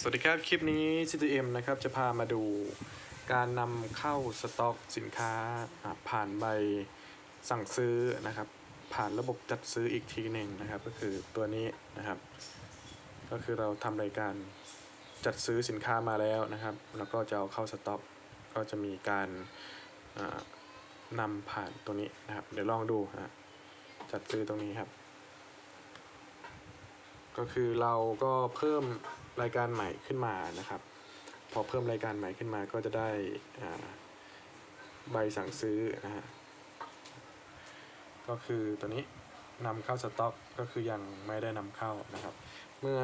สวัสดีครับ คลิปนี้ CTM นะครับ จะพามาดูการนำเข้าสต็อกสินค้าผ่านใบสั่งซื้อนะครับ ผ่านระบบจัดซื้ออีกทีหนึ่งนะครับ ก็คือตัวนี้นะครับ ก็คือเราทำรายการจัดซื้อสินค้ามาแล้วนะครับ แล้วก็จะเอาเข้าสต็อก ก็จะมีการนำผ่านตัวนี้นะครับ เดี๋ยวลองดูนะจัดซื้อตรงนี้ครับ ก็คือเราก็เพิ่ม รายการใหม่ขึ้นมานะครับ พอเพิ่มรายการใหม่ขึ้นมาก็จะได้ใบสั่งซื้อนะฮะก็คือตัวนี้นำเข้าสต็อกก็คือยังไม่ได้นำเข้านะครับ เมื่อ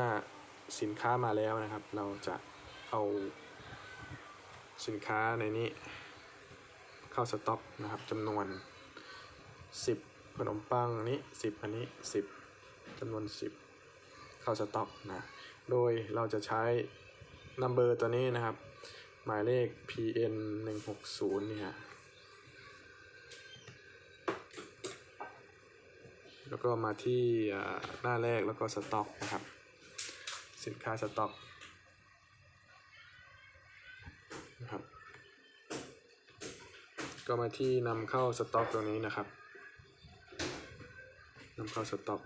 สินค้ามาแล้วนะครับ เราจะเอาสินค้าในนี้เข้าสต็อกนะครับจำนวน 10 ขนมปังนี้ 10 อันนี้ 10จำนวน 10 เข้าสต็อกนะ โดยเราจะใช้ number ตัวนี้นะครับ หมายเลข PN 1 6 0เนี่ย แล้วก็มาที่หน้าแรกแล้วก็สต็อกนะครับ สินค้าสต็อกนะครับก็มาที่นำเข้าสต็อกตรงนี้นะครับนำเข้าสต็อก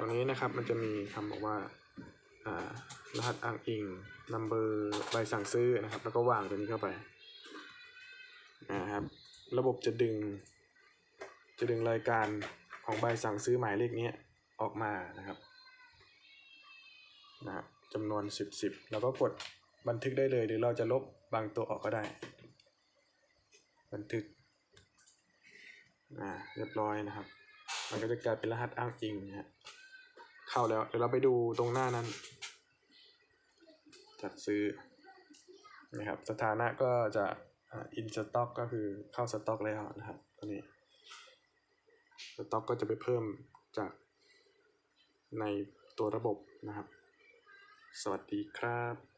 ตรงนี้นะครับมันจะมีคำบอกว่ารหัสอ้างอิง number ใบสั่งซื้อนะครับ แล้วก็วางตัวนี้เข้าไปนะครับ ระบบจะดึง จะดึงรายการของใบสั่งซื้อหมายเลขนี้ออกมานะครับนะจำนวน 10 10แล้วก็กดบันทึกได้เลยหรือเราจะลบบางตัวออกก็ได้ บันทึกอ่าเรียบร้อยนะครับ มันก็จะกลายเป็นรหัสอ้างอิงนะฮะ เข้าแล้ว เดี๋ยวเราไปดูตรงหน้านั้น จัดซื้อนะครับสถานะก็จะอินสต็อกก็คือเข้าสต็อกแล้วนะครับตัวนี้สต็อกก็จะไปเพิ่มจากในตัวระบบนะครับ สวัสดีครับ